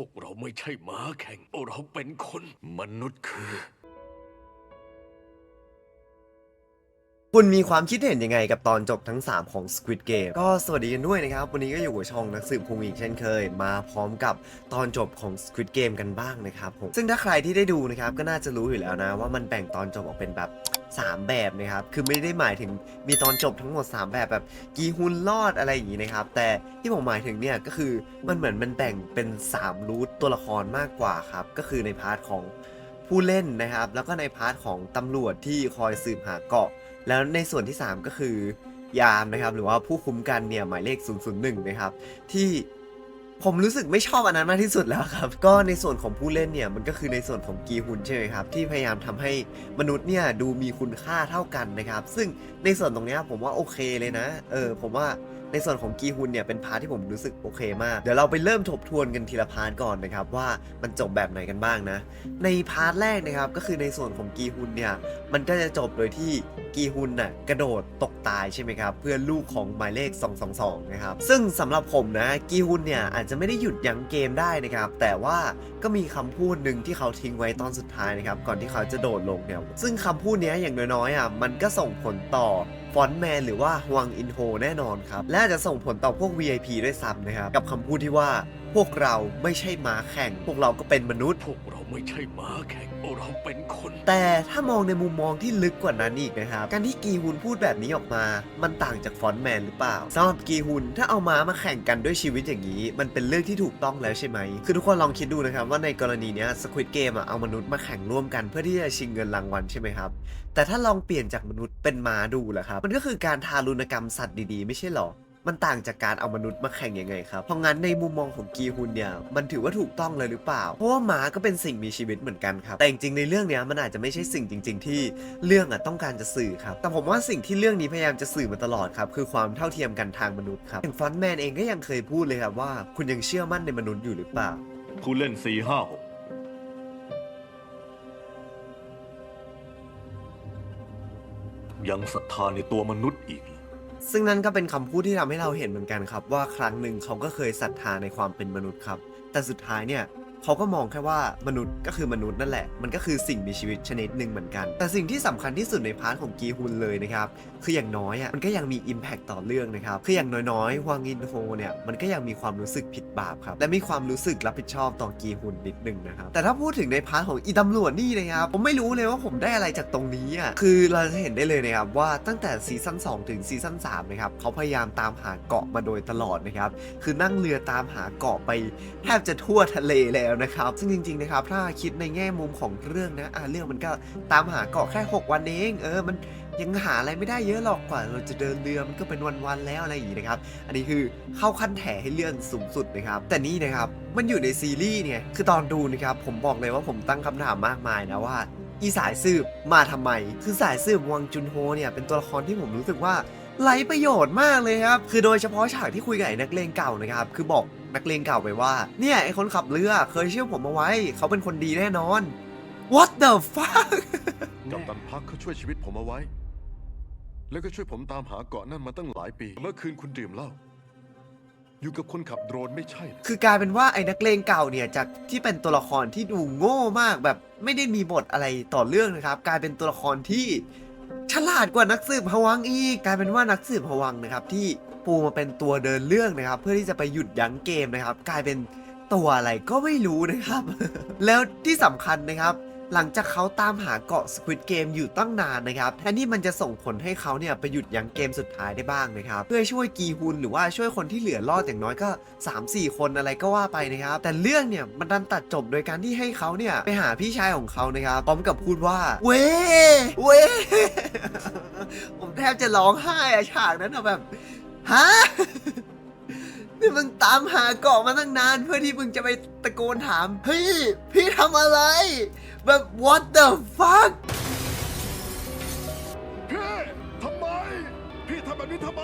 วกเราไม่ใช่ม้าแข่งเราเป็นคนมนุษย์คือ คุณมีความคิดเห็นยังไงกับตอนจบทั้ง 3 ของ Squid Game ก็สวัสดีกันด้วยนะครับ วันนี้ก็อยู่กับช่องนักสืบคงอีกเช่นเคย มาพร้อมกับตอนจบของ Squid Game กันบ้างนะครับผมซึ่งถ้าใครที่ได้ดูนะครับ ก็น่าจะรู้อยู่แล้วนะ ว่ามันแบ่งตอนจบออกเป็นแบบ 3 แบบนะครับ คือไม่ได้หมายถึงมีตอนจบทั้งหมด 3 แบบแบบกีฮุนรอดอะไรอย่างนี้นะครับ แต่ที่ผมหมายถึงเนี่ยก็คือมันเหมือนมันแบ่งเป็น3รูทตัวละครมากกว่าครับก็คือในพาร์ทของผู้เล่นนะครับ แล้วก็ในพาร์ทของตำรวจที่คอยสืบหาเกาะ แล้วในส่วนที่ 3 ก็คือยามนะครับ หรือว่าผู้คุ้มกันเนี่ยหมายเลข 001 นะครับ ที่ผมรู้สึกไม่ชอบอันนั้นมากที่สุดแล้วครับ ก็ในส่วนของผู้เล่นเนี่ยมันก็คือในส่วนของกีฮุนใช่ไหมครับ ที่พยายามทำให้มนุษย์เนี่ยดูมีคุณค่าเท่ากันนะครับ ซึ่งในส่วนตรงเนี้ยผมว่าโอเคเลยนะ เออผมว่า ในส่วนของกีฮุนเนี่ยเป็นพาร์ทที่ผมรู้สึกโอเคมาก เดี๋ยวเราไปเริ่มทบทวนกันทีละพาร์ทก่อนนะครับว่ามันจบแบบไหนกันบ้างนะ ในพาร์ทแรกนะครับก็คือในส่วนของกีฮุนเนี่ยมันก็จะจบโดยที่กีฮุนน่ะกระโดดตกตายใช่ไหมครับเพื่อลูกของหมายเลข 222 นะครับ ซึ่งสำหรับผมนะกีฮุนเนี่ยอาจจะไม่ได้หยุดยั้งเกมได้นะครับ แต่ว่าก็มีคำพูดหนึ่งที่เขาทิ้งไว้ตอนสุดท้ายนะครับก่อนที่เขาจะโดดลงเนี่ยซึ่งคำพูดนี้อย่างน้อยๆอะมันก็ส่งผลต่อ ฟอนต์แมนหรือว่าฮวงอินโฮแน่นอนครับ และอาจจะส่งผลต่อพวก VIP ด้วยซ้ำนะครับ กับคำพูดที่ว่าพวกเราไม่ใช่ม้าแข่ง พวกเราก็เป็นมนุษย์ พวกเราไม่ใช่ม้าแข่ง เราเป็นคน แต่ถ้ามองในมุมมองที่ลึกกว่านั้นอีกนะครับ การที่กีฮุนพูดแบบนี้ออกมา มันต่างจากฟอนต์แมนหรือเปล่าสำหรับกีฮุนถ้าเอาม้ามาแข่งกันด้วยชีวิตอย่างนี้ มันเป็นเรื่องที่ถูกต้องแล้วใช่ไหม คือทุกคนลองคิดดูนะครับว่าในกรณีนี้สควิตเกมเอามนุษย์มาแข่งร่วมกันเพื่อที่จะชิงเงินรางวัลใช่ไหมครับ แต่ถ้าลองเปลี่ยนจากมนุษย์เป็นม้าดูล่ะครับ มันก็คือการทารุณกรรมสัตว์ดีๆ ไม่ใช่หรอ มันต่างจากการเอามนุษย์มาแข่งยังไงครับ เพราะงั้นในมุมมองของกีฮุนเนี่ยมันถือว่าถูกต้องเลยหรือเปล่า เพราะว่าหมาก็เป็นสิ่งมีชีวิตเหมือนกันครับ แต่จริงๆในเรื่องเนี้ยมันอาจจะไม่ใช่สิ่งจริง ๆ ที่เรื่องอะต้องการจะสื่อครับ แต่ผมว่าสิ่งที่เรื่องนี้พยายามจะสื่อมาตลอดครับคือความเท่าเทียมกันทางมนุษย์ครับอย่างฟอนแมนเองก็ยังเคยพูดเลยครับว่า คุณยังเชื่อมั่นในมนุษย์อยู่หรือเปล่าผู้เล่น4 5 6ยังศรัทธาในตัวมนุษย์อีกเหรอ ซึ่งนั่นก็เป็นคำพูดที่ทำให้เราเห็นเหมือนกันครับ ว่าครั้งหนึ่งเขาก็เคยศรัทธาในความเป็นมนุษย์ครับ แต่สุดท้ายเนี่ย เขาก็มองแค่ว่ามนุษย์ก็คือมนุษย์นั่นแหละ มันก็คือสิ่งมีชีวิตชนิดหนึ่งเหมือนกัน แต่สิ่งที่สำคัญที่สุดในพาร์ทของกีฮุนเลยนะครับ คืออย่างน้อยอะมันก็ยังมี Impact ต่อเรื่องนะครับ คืออย่างน้อยๆฮวางอินโฮเนี่ยมันก็ยังมีความรู้สึกผิดบาปครับ และมีความรู้สึกรับผิดชอบต่อกีฮุนนิดนึงนะครับ แต่ถ้าพูดถึงในพาร์ทของอีตำรวจนี่นะครับ ผมไม่รู้เลยว่าผมได้อะไรจากตรงนี้อะ คือเราจะเห็นได้เลยนะครับว่าตั้งแต่ซีซั่น2ถึงซีซั่น3นะครับเขาพยายามตามหาเกาะมาโดยตลอดนะครับ คือนั่งเรือตามหาเกาะไปแทบจะทั่วทะเลแล้วนะครับ ซึ่งจริงๆนะครับถ้าคิดในแง่มุมของเรื่องนะอะเรื่องมันก็ตามหาเกาะแค่ 6 วันเองเออมันยังหาอะไรไม่ได้เยอะหรอกกว่าเราจะเดินเรือมันก็เป็นวันๆแล้วอะไรอย่างนี้นะครับ อันนี้คือเข้าขั้นแถให้เรื่องสูงสุดนะครับ แต่นี่นะครับมันอยู่ในซีรีส์เนี่ยคือตอนดูนะครับผมบอกเลยว่าผมตั้งคำถามมากมายนะว่าอีสายสืบมาทำไม คือสายสืบวังจุนโฮเนี่ยเป็นตัวละครที่ผมรู้สึกว่าไร้ประโยชน์มากเลยครับ คือโดยเฉพาะฉากที่คุยกับไอ้นักเลงเก่านะครับ คือบอก นักเลงเก่าไปว่า เนี่ยไอ้คนขับเรือเคยเชื่อผมเอาไว้ เขาเป็นคนดีแน่นอน What the fuck กัปตันพักเขาช่วยชีวิตผมเอาไว้ แล้วก็ช่วยผมตามหาเกาะนั่นมาตั้งหลายปี เมื่อคืนคุณดื่มเหล้าอยู่กับคนขับโดรนไม่ใช่ คือกลายเป็นว่าไอ้นักเลงเก่าเนี่ยจากที่เป็นตัวละครที่ดูโง่มากแบบไม่ได้มีบทอะไรต่อเรื่องนะครับ กลายเป็นตัวละครที่ฉลาดกว่านักสืบพวังอีก กลายเป็นว่านักสืบพวังนะครับที่ ปูมาเป็นตัวเดินเรื่องนะครับ เพื่อที่จะไปหยุดยั้งเกมนะครับ กลายเป็นตัวอะไรก็ไม่รู้นะครับ แล้วที่สำคัญนะครับ หลังจากเขาตามหาเกาะ Squid Game อยู่ตั้งนานนะครับแทนที่มันจะส่งผลให้เขาเนี่ยไปหยุดยั้งเกมสุดท้ายได้บ้างนะครับ เพื่อช่วยกีฮุนหรือว่าช่วยคนที่เหลือรอดอย่างน้อยก็ 3-4 คนอะไรก็ว่าไปนะครับ แต่เรื่องเนี่ยมันดันตัดจบโดยการที่ให้เขาเนี่ยไปหาพี่ชายของเขานะครับพร้อมกับพูดว่า เว้เว้ผมแทบจะร้องไห้อะฉากนั้นอะแบบ ฮะ นี่มึงตามหาเกาะมาตั้งนานเพื่อที่มึงจะไปตะโกนถามเฮ้ยพี่ทำอะไร แบบ what the fuck พี่ทำไม พี่ทำแบบนี้ทำไม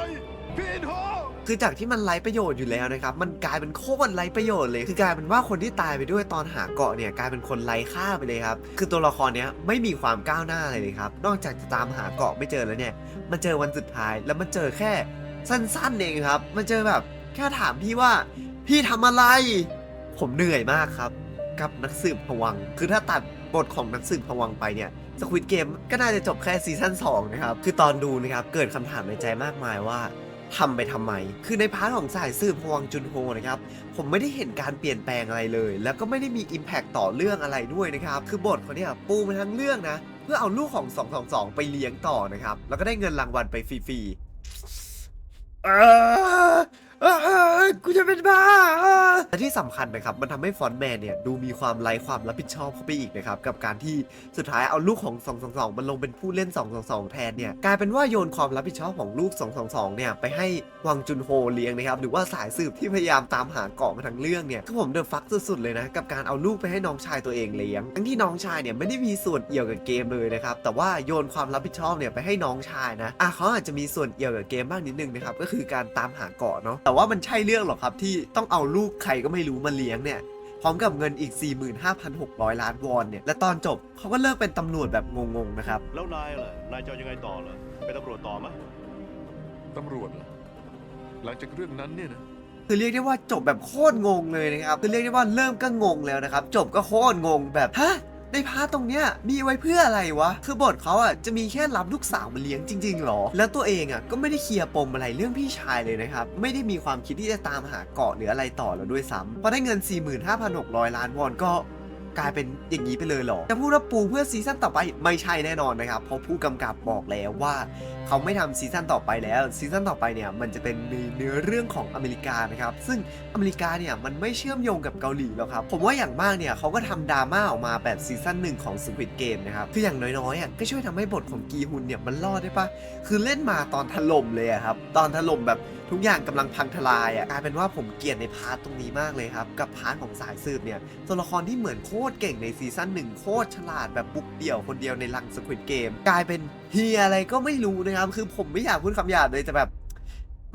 พี่อินโฮคือจากที่มันไร้ประโยชน์อยู่แล้วนะครับ มันกลายเป็นโคตรไร้ประโยชน์เลย คือกลายเป็นว่าคนที่ตายไปด้วยตอนหาเกาะเนี่ยกลายเป็นคนไร้ค่าไปเลยครับ คือตัวละครเนี้ยไม่มีความก้าวหน้าอะไรเลยครับ นอกจากจะตามหาเกาะไม่เจอแล้วเนี่ย มันเจอวันสุดท้ายแล้วมันเจอแค่ สั้นๆเองครับ มันเจอแบบแค่ถามพี่ว่า พี่ทำอะไร ผมเหนื่อยมากครับ กับนักสืบผวัง คือถ้าตัดบทของนักสืบผวังไปเนี่ยสควิตเกมก็น่าจะจบแค่ซีซั่น2นะครับ คือตอนดูนะครับเกิดคำถามในใจมากมายว่าทำไปทำไม คือในพาร์ทของสายสืบผวังจุนโฮนะครับ ผมไม่ได้เห็นการเปลี่ยนแปลงอะไรเลย แล้วก็ไม่ได้มี Impact ต่อเรื่องอะไรด้วยนะครับ คือบทเขาเนี่ยปูมาทั้งเรื่องนะ เพื่อเอาลูกของ 222 ไปเลี้ยงต่อนะครับ แล้วก็ได้เงินรางวัลไปฟรีๆ Aa! เออเออเออกูจะเป็นบ้าและที่สำคัญนะครับ มันทำให้ฟอนต์แมนเนี่ย ดูมีความไร้ความรับผิดชอบเข้าไปอีกนะครับ กับการที่สุดท้ายเอาลูกของ 222 มันลงเป็นผู้เล่น 222 แทนเนี่ย กลายเป็นว่าโยนความรับผิดชอบของลูก 222 เนี่ย ไปให้วังจุนโฮเลี้ยงนะครับ หรือว่าสายสืบที่พยายามตามหาเกาะมาทั้งเรื่องเนี่ยคือผมเดอะฟักสุดๆเลยนะกับการเอาลูกไปให้น้องชายตัวเองเลี้ยงทั้งที่น้องชายเนี่ยไม่ได้มีส่วนเอี่ยวกับเกมเลยนะครับแต่ว่าโยนความรับผิดชอบเนี่ยไปให้น้องชายนะอะเขาอาจจะมีส่วนเอี่ยวกับเกมบ้างนิดนึงนะครับก็คือการตามหาเกาะเนาะแต่ว่ามันใช่เรื่องหรอครับที่ต้องเอาลูกใครก็ไม่รู้มาเลี้ยงเนี่ยพร้อมกับเงินอีก 45,600 ล้านวอนเนี่ย และตอนจบเขาก็เลิกเป็นตำรวจแบบงงๆนะครับ แล้วนายล่ะ นายจะเอายังไงต่อเหรอเป็นตำรวจต่อไหมตำรวจเหรอหลังจากเรื่องนั้นเนี่ยนะคือเรียกได้ว่าจบแบบโคตรงงเลยนะครับคือเรียกได้ว่าเริ่มก็งงแล้วนะครับ จบก็โคตรงงแบบฮะ ในพาร์ตตรงเนี้ยมีไว้เพื่ออะไรวะ คือบทเขาอะจะมีแค่รับลูกสาวมาเลี้ยงจริงๆหรอ แล้วตัวเองอะก็ไม่ได้เคลียร์ปมอะไรเรื่องพี่ชายเลยนะครับ ไม่ได้มีความคิดที่จะตามหาเกาะหรืออะไรต่อแล้วด้วยซ้ำพอได้เงิน 45,600 ล้านวอนก็ กลายเป็นอย่างนี้ไปเลยเหรอ จะพูดว่าปูเพื่อซีซั่นต่อไปไม่ใช่แน่นอนนะครับ เพราะผู้กำกับบอกแล้วว่า เขาไม่ทำซีซั่นต่อไปแล้วซีซั่นต่อไปเนี่ยมันจะเป็นในเนื้อเรื่องของอเมริกานะครับ ซึ่งอเมริกาเนี่ยมันไม่เชื่อมโยงกับเกาหลีหรอกครับ ผมว่าอย่างมากเนี่ยเขาก็ทำดราม่าออกมาแบบซีซั่นหนึ่งของ Squid Game นะครับคืออย่างน้อยๆอะก็ช่วยทำให้บทของกีฮุนเนี่ยมันรอดได้ปะคือเล่นมาตอนถล่มเลยอะครับตอนถล่มแบบทุกอย่างกำลังพังทลายอะกลายเป็นว่าผมเกลียดในพาร์ทตรงนี้มากเลยครับ กับพาร์ทของสายสืบเนี่ยตัวละครที่เหมือนโคตรเก่งในซีซั่นหนึ่งโคตรฉลาดแบบบุกเดี่ยวคนเดียวในลังสควิดเกมกลายเป็นเฮียอะไรก็ไม่รู้นะครับ คือผมไม่อยากพูดคำหยาบเลยแต่แบบ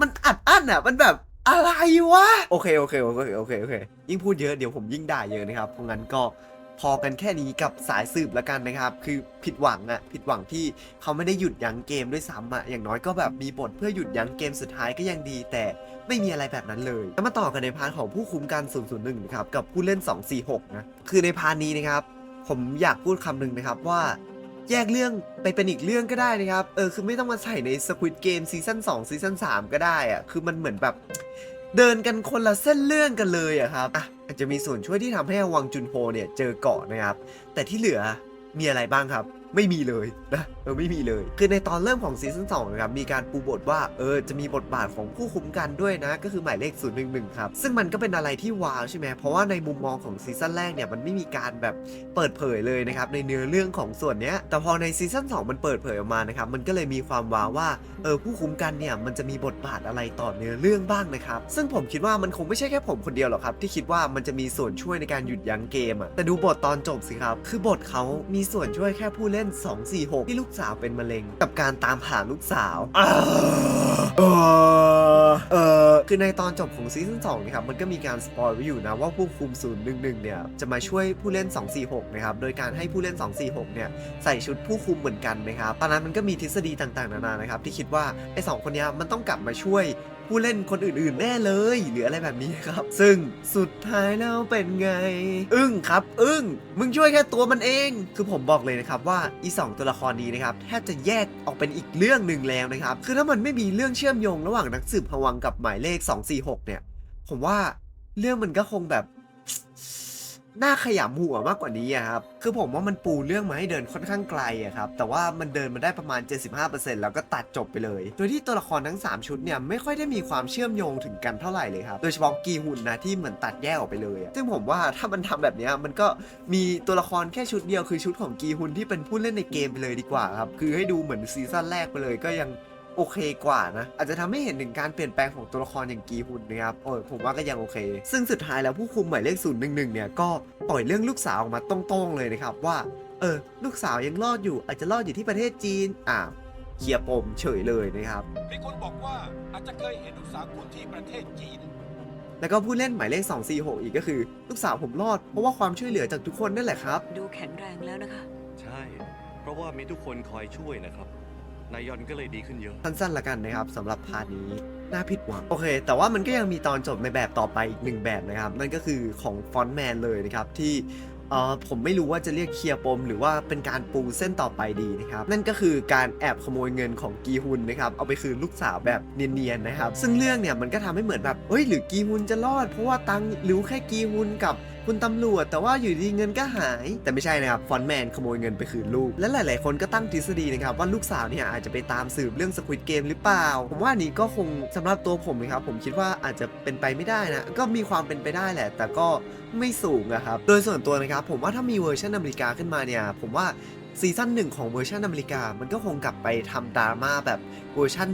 มันอัดอั้นอะ มันแบบอะไรวะ โอเคโอเคโอเคโอเคโอเคยิ่งพูดเยอะเดี๋ยวผมยิ่งด่าเยอะนะครับเพราะงั้นก็ พอกันแค่นี้กับสายสืบล้วกันนะครับ คือผิดหวังอะผิดหวังที่เขาไม่ได้หยุดยั้งเกมด้วยซ้ำอะอย่างน้อยก็แบบมีบทเพื่อหยุดยั้งเกมสุดท้ายก็ยังดี แต่ไม่มีอะไรแบบนั้นเลยแล้วมาต่อกันในพาร์ทของผู้คุมการ 001นะครับกับผู้เล่น 246นะคือในพาร์ทนี้นะครับ ผมอยากพูดคำหนึ่งนะครับว่าแยกเรื่องไปเป็นอีกเรื่องก็ได้นะครับ เออ คือไม่ต้องมาใส่ใน Squid Game ซีซั่น2ซีซั่น3ก็ได้อะคือมันเหมือนแบบ เดินกันคนละเส้นเรื่องกันเลยอะครับอะอาจจะมีส่วนช่วยที่ทำให้วังจุนโฮเนี่ยเจอเกาะนะครับ แต่ที่เหลือมีอะไรบ้างครับ ไม่มีเลยนะเออไม่มีเลย คือในตอนเริ่มของซีซั่น2นะครับมีการปูบทว่าเออจะมีบทบาทของผู้คุ้มกันด้วยนะ ก็คือหมายเลข 011 ครับ ซึ่งมันก็เป็นอะไรที่ว้าวใช่ไหมเพราะว่าในมุมมองของซีซั่นแรกเนี่ยมันไม่มีการแบบเปิดเผยเลยนะครับในเนื้อเรื่องของส่วนเนี้ยแต่พอในซีซั่น2มันเปิดเผยออกมานะครับมันก็เลยมีความว้าวว่าเออผู้คุ้มกันเนี่ยมันจะมีบทบาทอะไรต่อเนื้อเรื่องบ้างนะครับซึ่งผมคิดว่ามันคงไม่ใช่แค่ผมคนเดียวหรอกครับที่คิดว่ามันจะมีส่วนช่วยในการหยุดยั้งเกมอะแต่ดูบทตอนจบสิครับคือบทเขามีส่วนช่วยแค่ผู้เล่น 246 ที่ลูกสาวเป็นมะเร็ง กับการตามหาลูกสาวเออเออคือในตอนจบของซีซั่น2นะครับ มันก็มีการสปอยไว้อยู่นะ ว่าผู้คุม 011 เนี่ย จะมาช่วยผู้เล่น 246 นะครับ โดยการให้ผู้เล่น 246 เนี่ย ใส่ชุดผู้คุมเหมือนกันนะครับตอนนั้นมันก็มีทฤษฎีต่างๆ นานานะครับ ที่คิดว่า ไอ้สองคนนี้มันต้องกลับมาช่วย ผู้เล่นคนอื่นๆแน่เลยหรืออะไรแบบนี้ครับ ซึ่งสุดท้ายแล้วเป็นไง อึ้งครับ อึ้งมึงช่วยแค่ตัวมันเอง คือผมบอกเลยนะครับว่าอีสองตัวละครนี้นะครับแทบจะแยกออกเป็นอีกเรื่องหนึ่งแล้วนะครับคือถ้ามันไม่มีเรื่องเชื่อมโยงระหว่างนักสืบพวังกับหมายเลข 246 เนี่ย ผมว่าเรื่องมันก็คงแบบ น่าขยำหัวมากกว่านี้ครับ คือผมว่ามันปูเรื่องมาให้เดินค่อนข้างไกลอะครับ แต่ว่ามันเดินมาได้ประมาณ 75%แล้วก็ตัดจบไปเลย โดยที่ตัวละครทั้ง 3 ชุดเนี่ยไม่ค่อยได้มีความเชื่อมโยงถึงกันเท่าไหร่เลยครับ โดยเฉพาะกีฮุนนะที่เหมือนตัดแยกออกไปเลย ซึ่งผมว่าถ้ามันทำแบบนี้มันก็มีตัวละครแค่ชุดเดียวคือชุดของกีฮุนที่เป็นผู้เล่นในเกมไปเลยดีกว่าครับ คือให้ดูเหมือนซีซั่นแรกไปเลยก็ยัง โอเคกว่านะ อาจจะทำให้เห็นถึงการเปลี่ยนแปลงของตัวละครอย่างกีฮุนนะครับโอ้ยผมว่าก็ยังโอเค ซึ่งสุดท้ายแล้วผู้คุมหมายเลข0 1 1เนี่ยก็ปล่อยเรื่องลูกสาวออกมาตรงๆเลยนะครับว่าเออลูกสาวยังรอดอยู่ อาจจะรอดอยู่ที่ประเทศจีนอ่าเคลียร์ปมเฉยเลยนะครับมีคนบอกว่าอาจจะเคยเห็นลูกสาวคุณที่ประเทศจีนแล้วก็ผู้เล่นหมายเลข246 อีกก็คือ ลูกสาวผมรอดเพราะว่าความช่วยเหลือจากทุกคนนั่นแหละครับ ดูแข็งแรงแล้วนะคะ ใช่ เพราะว่ามีทุกคนคอยช่วยนะครับ นายยอนก็เลยดีขึ้นเยอะ สั้นๆละกันนะครับสำหรับพาร์ทนี้ น่าผิดหวัง โอเค แต่ว่ามันก็ยังมีตอนจบในแบบต่อไปอีกหนึ่งแบบนะครับ นั่นก็คือของฟอนต์แมนเลยนะครับ ที่เออผมไม่รู้ว่าจะเรียกเคลียร์ปม หรือว่าเป็นการปูเส้นต่อไปดีนะครับ นั่นก็คือการแอบขโมยเงินของกีฮุนนะครับเอาไปคืนลูกสาวแบบเนียนๆนะครับ ซึ่งเรื่องเนี่ยมันก็ทำให้เหมือนแบบเฮ้ยหรือกีฮุนจะรอด เพราะว่าตังค์รู้แค่กีฮุนกับ คุณตำรวจ แต่ว่าอยู่ดีเงินก็หาย แต่ไม่ใช่นะครับฟอนแมนขโมยเงินไปคืนลูก และหลาย ๆ คนก็ตั้งทฤษฎีนะครับว่าลูกสาวเนี่ยอาจจะไปตามสืบเรื่องสควิตเกมหรือเปล่า ผมว่าอันนี้ก็คงสำหรับตัวผมนะครับผมคิดว่าอาจจะเป็นไปไม่ได้นะก็มีความเป็นไปได้แหละ แต่ก็ไม่สูงอะครับโดยส่วนตัวนะครับผมว่าถ้ามีเวอร์ชันอเมริกาขึ้นมาเนี่ยผมว่าซีซั่นหนึ่งของเวอร์ชันอเมริกา มันก็คงกลับไปทำดราม่าแบบเวอร์ชัน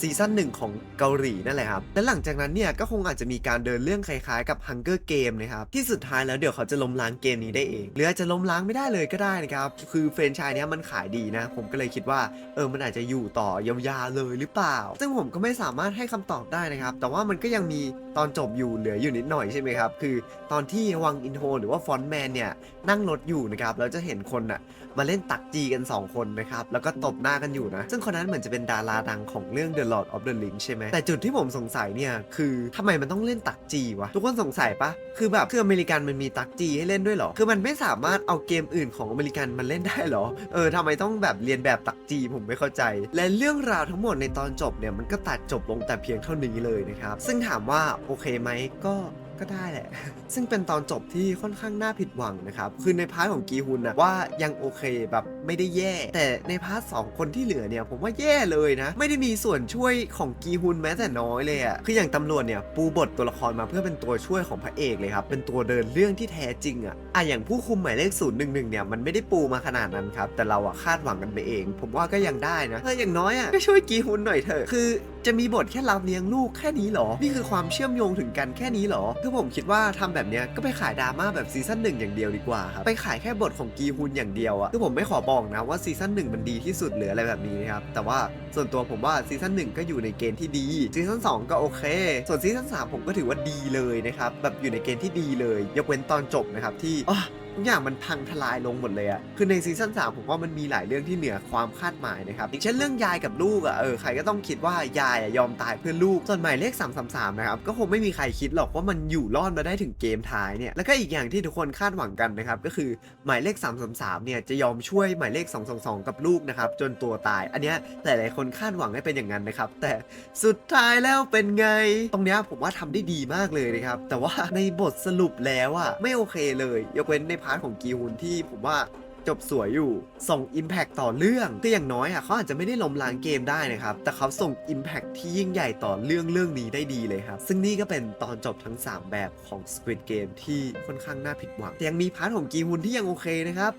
ซีซั่นหนึ่งของเกาหลีนั่นแหละครับ และหลังจากนั้นเนี่ยก็คงอาจจะมีการเดินเรื่องคล้ายๆกับ Hunger Game นะครับที่สุดท้ายแล้วเดี๋ยวเขาจะล้มล้างเกมนี้ได้เอง หรืออาจจะล้มล้างไม่ได้เลยก็ได้นะครับ คือเฟรนไชส์เนี้ยมันขายดีนะ ผมก็เลยคิดว่าเออมันอาจจะอยู่ต่อยาวๆเลยหรือเปล่า ซึ่งผมก็ไม่สามารถให้คำตอบได้นะครับ แต่ว่ามันก็ยังมีตอนจบอยู่เหลืออยู่นิดหน่อยใช่ไหมครับ คือตอนที่วังอินโทหรือว่าฟอนแมนเนี่ยนั่งรถอยู่นะครับแล้วจะเห็นคนอะมาเล่นตักจีกัน 2 คนนะครับแล้วก็ตบหน้ากันอยู่นะซึ่งคนนั้นเหมือนจะเป็นดาราดังของเรื่อง The Lord of the Rings ใช่ไหมแต่จุดที่ผมสงสัยเนี่ยคือทำไมมันต้องเล่นตักจีวะ ทุกคนสงสัยปะคือแบบคืออเมริกันมันมีตักจีให้เล่นด้วยหรอ คือมันไม่สามารถเอาเกมอื่นของอเมริกันมันเล่นได้หรอ เออทำไมต้องแบบเรียนแบบตักจีผมไม่เข้าใจ และเรื่องราวทั้งหมดในตอนจบเนี่ยมันก็ตัดจบลงแต่เพียงเท่านี้เลยนะครับ ซึ่งถามว่าโอเคไหมก็ ก็ได้แหละ ซึ่งเป็นตอนจบที่ค่อนข้างน่าผิดหวังนะครับ คือในพาร์ทของกีฮุนนะว่ายังโอเคแบบไม่ได้แย่ แต่ในพาร์ทสองคนที่เหลือเนี่ยผมว่าแย่เลยนะ ไม่ได้มีส่วนช่วยของกีฮุนแม้แต่น้อยเลยอะ่ะคืออย่างตำรวจเนี่ยปูบทตัวละครมาเพื่อเป็นตัวช่วยของพระเอกเลยครับ เป็นตัวเดินเรื่องที่แท้จริงอะ่ะอะอย่างผู้คุมหมายเลขศูนย์หนึ่งหนึ่งเนี่ยมันไม่ได้ปูมาขนาดนั้นครับ แต่เราอะคาดหวังกันไปเอง ผมว่าก็ยังได้นะเอออย่างน้อยอะก็ช่วยกีฮุนหน่อยเถอะ คือจะมีบทแค่รับเลี้ยงลูกแค่นี้หรอ นี่คือความเชื่อมโยงถึงกันแค่นี้หรอคือผมคิดว่าทำแบบเนี้ยก็ไปขายดราม่าแบบซีซั่นหนึ่งอย่างเดียวดีกว่าครับไปขายแค่บทของกีฮุนอย่างเดียวอะคือผมไม่ขอบอกนะว่าซีซั่นหนึ่งมันดีที่สุดหรืออะไรแบบนี้นะครับแต่ว่าส่วนตัวผมว่าซีซั่นหนึ่งก็อยู่ในเกณฑ์ที่ดีซีซั่นสองก็โอเค ส่วนซีซั่นสามผมก็ถือว่าดีเลยนะครับแบบอยู่ในเกณฑ์ที่ดีเลย ยกเว้นตอนจบนะครับที่อ้อ ทุกอย่างมันพังทลายลงหมดเลยอะคือในซีซั่น3ผมว่ามันมีหลายเรื่องที่เหนือความคาดหมายนะครับอย่างเช่นเรื่องยายกับลูกอะเออใครก็ต้องคิดว่ายายอะยอมตายเพื่อลูกส่วนหมายเลข333นะครับก็คงไม่มีใครคิดหรอกว่ามันอยู่รอดมาได้ถึงเกมท้ายเนี่ยแล้วก็อีกอย่างที่ทุกคนคาดหวังกันนะครับก็คือหมายเลข 333เนี่ยจะยอมช่วยหมายเลข 222 กับลูกนะครับจนตัวตาย อันเนี้ยหลายๆคนคาดหวังให้เป็นอย่างนั้นนะครับแต่สุดท้ายแล้วเป็นไง ตรงเนี้ยผมว่าทำได้ดีมากเลยนะครับแต่ว่าในบทสรุปแล้วอะไม่โอเคเลย ยกเว้นในพาร์ทของกีฮุนที่ผมว่าจบสวยอยู่ ส่ง Impact ต่อเรื่องคืออย่างน้อยอะเขาอาจจะไม่ได้ล้มล้างเกมได้นะครับ แต่เขาส่ง Impact ที่ยิ่งใหญ่ต่อเรื่องเรื่องนี้ได้ดีเลยครับ ซึ่งนี่ก็เป็นตอนจบทั้ง 3 แบบของ Squid Game ที่ค่อนข้างน่าผิดหวังแต่ยังมีพาร์ทของกีฮุนที่ยังโอเคนะครับ